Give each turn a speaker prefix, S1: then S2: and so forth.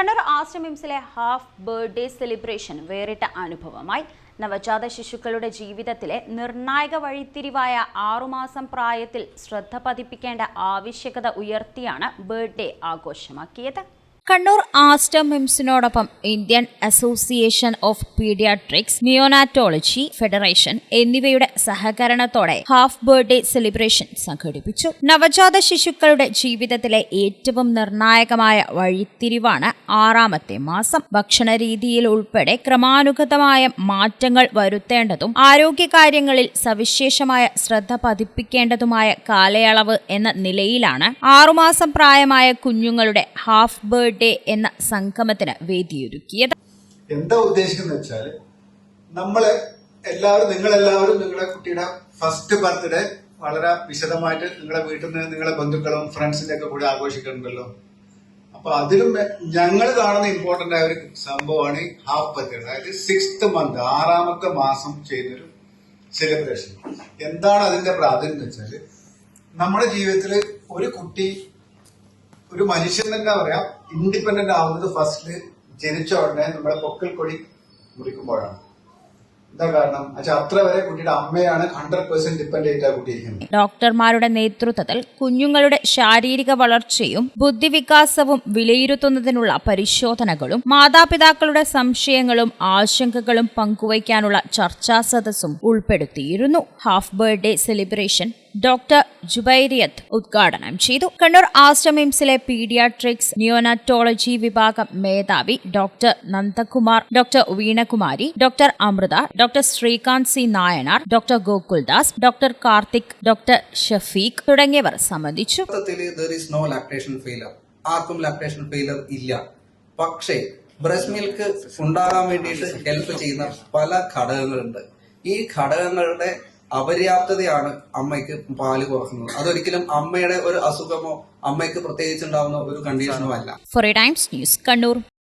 S1: കണ്ണൂർ ആശ്രമിംസിലെ half birthday celebration വേറിട്ട അനുഭവമായി. നവജാത ശിശുക്കളുടെ ജീവിതത്തിലെ നിർണായക വഴിത്തിരിവായ ആറുമാസം പ്രായത്തിൽ ശ്രദ്ധ പതിപ്പിക്കേണ്ട ആവശ്യകത ഉയർത്തിയാണ് ബർത്ത്ഡേ ആഘോഷമാക്കിയത്. Kannur Aster മിംസിനോടൊപ്പം Indian association of paediatrics neonatology federation എന്നിവയുടെ സഹകരണത്തോടെ ഹാഫ് ബർത്ത്ഡേ സെലിബ്രേഷൻ സംഘടിപ്പിച്ചു. നവജാത ശിശുക്കളുടെ ജീവിതത്തിലെ ഏറ്റവും നിർണായകമായ വഴിത്തിരിവാണ് ആറാമത്തെ മാസം. ഭക്ഷണ രീതിയിൽ ഉൾപ്പെടെ ക്രമാനുഗതമായ മാറ്റങ്ങൾ വരുത്തേണ്ടതും ആരോഗ്യകാര്യങ്ങളിൽ സവിശേഷമായ ശ്രദ്ധ പതിപ്പിക്കേണ്ടതുമായ കാലയളവ് എന്ന നിലയിലാണ് ആറുമാസം പ്രായമായ കുഞ്ഞുങ്ങളുടെ ഹാഫ് ബർത്ത്ഡേ എന്ന സംഗമത്തിന് വേദിയൊരുക്കിയത്.
S2: എന്താ ഉദ്ദേശിക്കുന്നത് വെച്ചാൽ നമ്മൾ എല്ലാവരും നിങ്ങളെല്ലാവരും നിങ്ങളുടെ കുട്ടിയുടെ ഫസ്റ്റ് ബർത്ത്ഡേ വളരെ വിശദമായിട്ട് നിങ്ങളുടെ വീട്ടിൽ നിന്ന് നിങ്ങളുടെ ബന്ധുക്കളും ഫ്രണ്ട്സിന്റെ ഒക്കെ കൂടി ആഘോഷിക്കുന്നുണ്ടല്ലോ. അപ്പൊ അതിലും ഞങ്ങൾ കാണുന്ന ഇമ്പോർട്ടന്റ് ആയ ഒരു സംഭവമാണ് ഹാഫ് ബർത്ത്ഡേ അതായത് സിക്സ്ത് മന്ത് ആറാമത്തെ മാസം ചെയ്യുന്നൊരു സെലിബ്രേഷൻ എന്താണ് അതിന്റെ പ്രാധാന്യം എന്ന് വെച്ചാൽ നമ്മുടെ ജീവിതത്തിൽ ഒരു കുട്ടി ഒരു മനുഷ്യൻ തന്നെ പറയാം ഇൻഡിപെൻഡന്റ് ആവുന്നത് ഫസ്റ്റ് ജനിച്ച ഉടനെ നമ്മുടെ പൊക്കൽ കൊടി മുറിക്കുമ്പോഴാണ്. എന്താ കാരണം? അത്ര വരെ കുട്ടിയുടെ അമ്മയാണ് ഹൺഡ്രഡ് പെർസെന്റ് ഡിപ്പെൻഡന്റ് ആ കുട്ടിയിരിക്കുന്നത്
S1: ഡോക്ടർമാരുടെ നേതൃത്വത്തിൽ കുഞ്ഞുങ്ങളുടെ ശാരീരിക വളർച്ചയും ബുദ്ധിവികാസവും വിലയിരുത്തുന്നതിനുള്ള പരിശോധനകളും മാതാപിതാക്കളുടെ സംശയങ്ങളും ആശങ്കകളും പങ്കുവയ്ക്കാനുള്ള ചർച്ചാ സദസ്സും ഉൾപ്പെടുത്തിയിരുന്നു. Half birthday celebration doctor Jubairiyath ഉദ്ഘാടനം ചെയ്തു. കണ്ണൂർ ആസ്റ്റമിംസിലെ പീഡിയാട്രിക്സ് നിയോനാറ്റോളജി വിഭാഗം മേധാവി doctor Nandakumar doctor Veenakumari doctor Amritha doctor Srikanth C Nayanar doctor Gokuldas doctor Karthik doctor Shafeeq തുടങ്ങിയവർ സംബന്ധിച്ചു.
S3: ലാക്ടേഷൻ ഫെയിലർ ഇല്ല. പക്ഷേ ബ്രസ്റ്റ് മിൽക്ക് ഉണ്ടാകാൻ വേണ്ടിയിട്ട് ഹെൽപ്പ് ചെയ്യുന്ന പല ഘടകങ്ങളുണ്ട്. ഈ ഘടകങ്ങളുടെ അപര്യാപ്തതയാണ് അമ്മയ്ക്ക് പാൽ കുറക്കുന്നത്. അതൊരിക്കലും അമ്മയുടെ ഒരു അസുഖമോ അമ്മയ്ക്ക് പ്രത്യേകിച്ച് ഉണ്ടാവുന്ന ഒരു കണ്ടീഷനോ അല്ല.
S1: Four times news Kannur